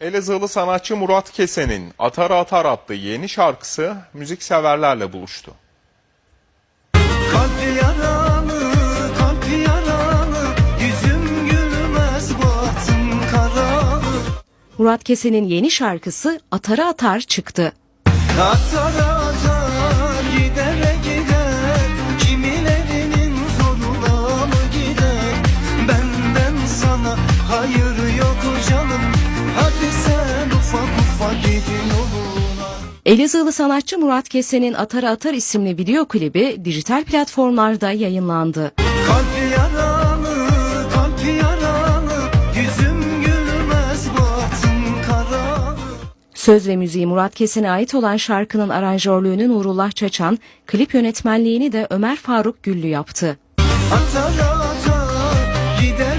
Elazığlı sanatçı Murat Kesen'in Atar Atar adlı yeni şarkısı müzikseverlerle buluştu. Kalp yaramı, kalp yaramı Yüzüm gülmez bahtım karalı Murat Kesen'in yeni şarkısı Atara Atar çıktı. Atar atar Elazığlı sanatçı Murat Kesen'in Atara Atar isimli video klibi dijital platformlarda yayınlandı. Kalp yaramı, kalp yaramı Yüzüm gülmez bahtım karalı Söz ve müziği Murat Kesen'e ait olan şarkının aranjörlüğünü Nurullah Çaçan, klip yönetmenliğini de Ömer Faruk Güllü yaptı. Atar atar gidere